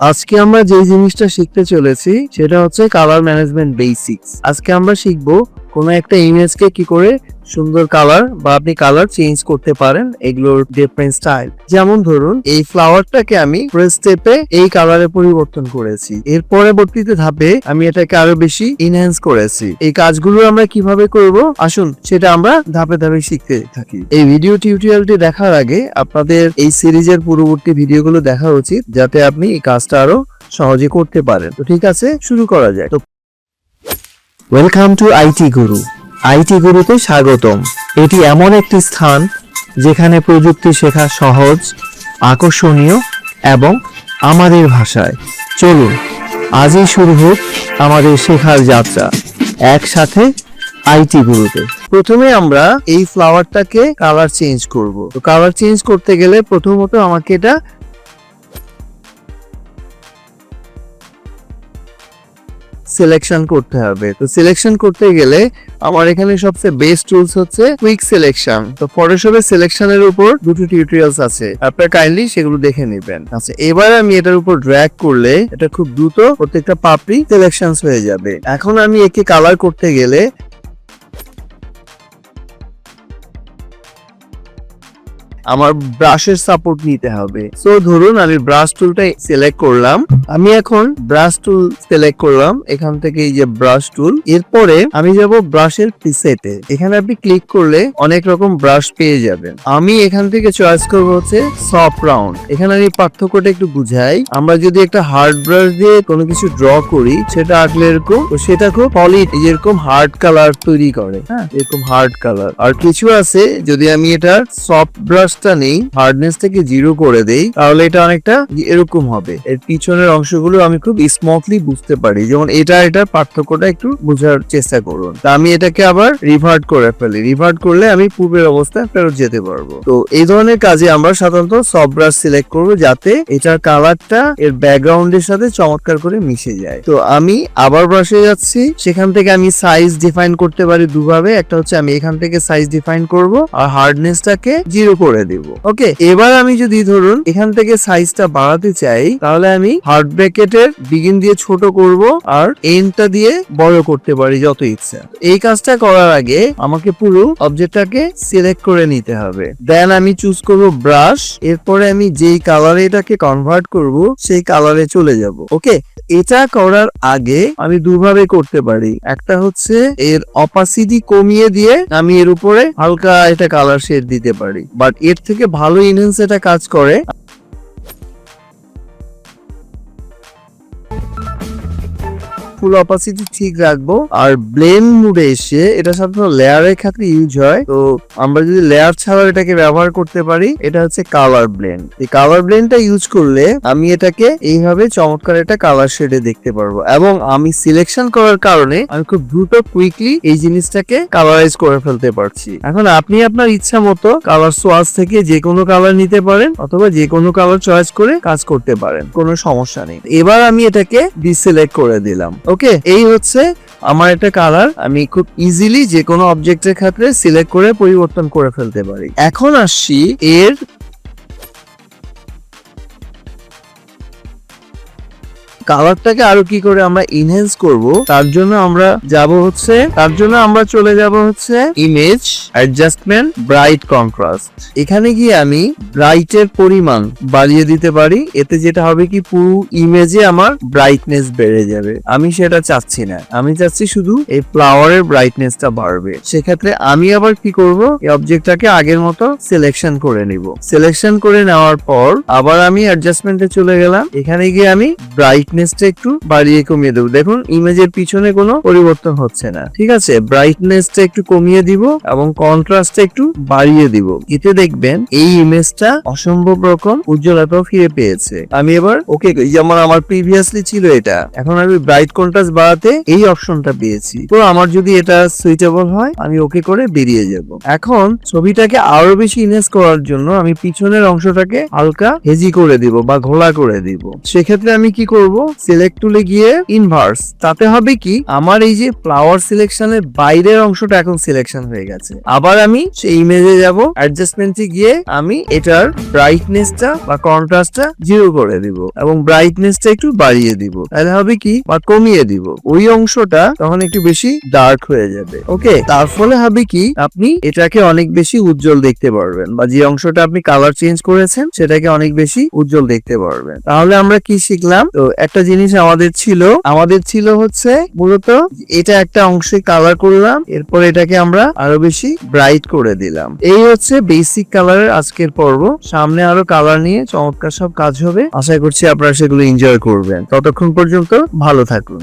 আজকে আমরা যে জিনিসটা শিখতে চলেছি সেটা হচ্ছে কালার ম্যানেজমেন্ট বেসিক্স আজকে আমরা শিখব কোনো একটা ইমেজকে কি করে সুন্দর কালার বা আপনি কালার চেঞ্জ করতে পারেন এগুলোর ডিফারেন্ট স্টাইল যেমন ধরুন, এই ফ্লাওয়ারটাকে আমি প্রেস স্টেপে এই কালারে পরিবর্তন করেছি। এর পরবর্তীতে ধাপে আমি এটাকে আরও বেশি ইনহ্যান্স করেছি। এই কাজগুলো আমরা কীভাবে করব? আসুন, সেটা আমরা ধাপে ধাপে শিখতে থাকি। এই ভিডিও টিউটোরিয়ালটি দেখার আগে আপনাদের এই সিরিজের পূর্ববর্তী ভিডিওগুলো দেখা উচিত, যাতে আপনি এই কাজটা আরও সহজে করতে পারেন। তো ঠিক আছে, শুরু করা যায় তো welcome to IT Guru IT গুরুতে স্বাগতম। এটি এমন একটি স্থান যেখানে প্রযুক্তি শেখা সহজ, আকর্ষণীয় এবং আমাদের ভাষায়। চলুন, আজই শুরু হোক আমাদের শেখার যাত্রা একসাথে আইটি গুরুতে প্রথমে আমরা এই ফ্লাওয়ারটাকে কালার চেঞ্জ করব। তো কালার চেঞ্জ করতে গেলে প্রথমত আমাকে এটা সিলেকশন করতে হবে। তো সিলেকশন করতে গেলে আমার এখানে সবচেয়ে বেস্ট টুলস হচ্ছে কুইক সিলেকশন তো ফটোশপের সিলেকশনের উপর দুটো টিউটোরিয়ালস আছে। আপনারা কাইন্ডলি সেগুলো দেখে নেবেন। আচ্ছা এবার আমি এটার উপর ড্র্যাগ করলে এটা খুব দ্রুত প্রত্যেকটা পাপড়ি সিলেকশন হয়ে যাবে। এখন আমি একে কালার করতে গেলে আমার ব্রাশের সাপোর্ট নিতে হবে। সো ধরুন আমি ব্রাশ টুলটা সিলেক্ট করলাম। আমি এখন ব্রাশ টুল সিলেক্ট করলাম, এখান থেকে এই যে ব্রাশ টুল এরপরে আমি যাব ব্রাশের প্রিসেটে এখানে আপনি ক্লিক করলে অনেক রকম ব্রাশ পেয়ে যাবেন। আমি এখান থেকে চয়েস করব হচ্ছে সফট রাউন্ড এখানে আমি পার্থক্যটা একটু বুঝাই। আমরা যদি একটা হার্ড ব্রাশ দিয়ে কোনো কিছু ড্র করি, সেটা আঁকলে এরকম তো সেটা খুব পলিট যেরকম হার্ড কালার তৈরি করে। হ্যাঁ এরকম হার্ড কালার আর কিছু আছে, যদি আমি এটা সফট ব্রাশটা নেই হার্ডনেস থেকে জিরো করে দেই, তাহলে এটা অনেকটা এরকম হবে। এর পিছনের অংশগুলো আমি খুব স্মুথলি বুঝতে পারি। যেমন এটা, এটার পার্থক্যটা একটু বোঝার চেষ্টা করুন। তা আমি এটাকে আবার রিভার্ট করে ফেলি। রিভার্ট করলে আমি পূর্বের অবস্থায় ফেরত যেতে পারব। তো এই ধরনের কাজে আমরা সাধারণত সফট ব্রাশ সিলেক্ট করব যাতে এটার কালারটা এর ব্যাকগ্রাউন্ডের সাথে চমৎকার করে মিশে যায়। তো আমি আবার ব্রাশে যাচ্ছি। সেখান থেকে আমি সাইজ ডিফাইন করতে পারি দুভাবে। একটা হচ্ছে আমি এখান থেকে সাইজ ডিফাইন করব আর হার্ডনেসটাকে জিরো করে দেব। ওকে, এবার আমি যদি ধরুন এখান থেকে সাইজটা বাড়াতে চাই, তাহলে আমি হার্ড ব্র্যাকেটের বিগিন দিয়ে ছোট করব আর এন্ডটা দিয়ে বড় করতে পারি যত ইচ্ছা। এই কাজটা করার আগে আমাকে পুরো অবজেক্টটাকে সিলেক্ট করে নিতে হবে। দেন আমি চুজ করব ব্রাশ এরপরে আমি যেই কালারে এটাকে কনভার্ট করব, সেই কালারে চলে যাব। ওকে এটা করার আগে আমি দুভাবে করতে পারি। একটা হচ্ছে এর অপাসিটি কমিয়ে দিয়ে আমি এর উপরে হালকা এটা কালার শেড দিতে পারি। বাট এর থেকে ভালো ইনহেন্স এটা কাজ করে ফুল অপাসিটি ঠিক রাখব। আর ব্লেন মুডে এসে এটা সাধারণত লেয়ারের ক্ষেত্রে ইউজ হয়। তো আমরা যদি লেয়ার ছাড়াও এটাকে ব্যবহার করতে পারি, এটা হচ্ছে কালার ব্লেন্ড এই কালার ব্লেন্ডটা ইউজ করলে আমি এটাকে এইভাবে চমৎকার একটা কালার শেডে দেখতে পারব। এবং আমি সিলেকশন করার কারণে আমি খুব দ্রুত কুইকলি এই জিনিসটাকে কালারাইজ করে ফেলতে পারছি। এখন আপনি আপনার ইচ্ছা মতো কালার সোয়াস থেকে যে কোনো কালার নিতে পারেন, অথবা যে কোনো কালার চয়েস করে কাজ করতে পারেন। কোনো সমস্যা নেই। এবার আমি এটাকে ডিসিলেক্ট করে দিলাম। ওকে এই হচ্ছে আমার একটা কালার আমি খুব ইজিলি যে কোনো অবজেক্টের ক্ষেত্রে সিলেক্ট করে পরিবর্তন করে ফেলতে পারি। এখন আসছি এর কালারটাকে আরও কি করে আমরা ইনহেন্স করব, তার জন্য আমরা যাব হচ্ছে, তার জন্য আমরা চলে যাব হচ্ছে ইমেজ অ্যাডজাস্টমেন্ট ব্রাইট কন্ট্রাস্ট এখানে গিয়ে আমি ব্রাইটের পরিমাণ বাড়িয়ে দিতে পারি, এতে যেটা হবে কি পুরো ইমেজে আমার ব্রাইটনেস বেড়ে যাবে। আমি সেটা চাচ্ছি না, আমি চাচ্ছি শুধু এই ফ্লাওয়ারের ব্রাইটনেসটা বাড়বে। সেক্ষেত্রে আমি আবার কি করব, এই অবজেক্টটাকে আগের মতো সিলেকশন করে নিব। সিলেকশন করে নেওয়ার পর আবার আমি অ্যাডজাস্টমেন্টে চলে গেলাম। এখানে গিয়ে আমি ব্রাইটনেসটা একটু বাড়িয়ে কমিয়ে দেবো। দেখুন ইমেজের পিছনে কোনো পরিবর্তন হচ্ছে না। ঠিক আছে? ব্রাইটনেসটা একটু কমিয়ে দিব এবং কন্ট্রাস্টটা একটু বাড়িয়ে দিব। এতে দেখবেন এই ইমেজটা অসম্ভব রকম উজ্জ্বলতাও ফিরে পেয়েছে। আমি এবার ওকে যেমন আমার প্রিভিয়াসলি ছিল এটা। এখন আমি ব্রাইট কন্ট্রাস্ট বাড়াতে এই অপশনটা পেয়েছি। তো আমার যদি এটা সুইটেবল হয়, আমি ওকে করে বেরিয়ে যাব। এখন ছবিটাকে আরও বেশি ইনহেন্স করার জন্য আমি পিছনের অংশটাকে হালকা হেজি করে দিব বা ঘোলা করে দিব। সেক্ষেত্রে আমি কি করব? সিলেক্ট টুলে গিয়ে ইনভার্স তাতে হবে কি? আমার এই যে ফ্লাওয়ার সিলেকশনের বাইরের অংশটা এখন সিলেকশন হয়ে গেছে। আবার আমি সেই ইমেজে যাব। অ্যাডজাস্টমেন্টে গিয়ে আমি এটার ব্রাইটনেসটা বা কন্ট্রাস্টটা জিরো করে দিব এবং ব্রাইটনেসটা একটু বাড়িয়ে দিব। তাহলে হবে কি? বা কমিয়ে দিব। ওই অংশটা তখন একটু বেশি ডার্ক হয়ে যাবে। ওকে তার ফলে হবে কি? আপনি এটাকে অনেক বেশি উজ্জ্বল দেখতে পারবেন বা যে অংশটা আপনি কালার চেঞ্জ করেছেন, সেটাকে অনেক বেশি উজ্জ্বল দেখতে পারবেন। তাহলে আমরা কি শিখলাম? তো একটা জিনিস আমাদের ছিল। আমাদের ছিল হচ্ছে মূলত এটা একটা অংশে কালার করলাম, এরপর এটাকে আমরা আরও বেশি ব্রাইট করে দিলাম। এই হচ্ছে বেসিক কালারের আজকের পর্ব। সামনে আরও কালার নিয়ে চমৎকার সব কাজ হবে। আশা করছি আপনারা সেগুলো এনজয় করবেন। ততক্ষণ পর্যন্ত ভালো থাকুন।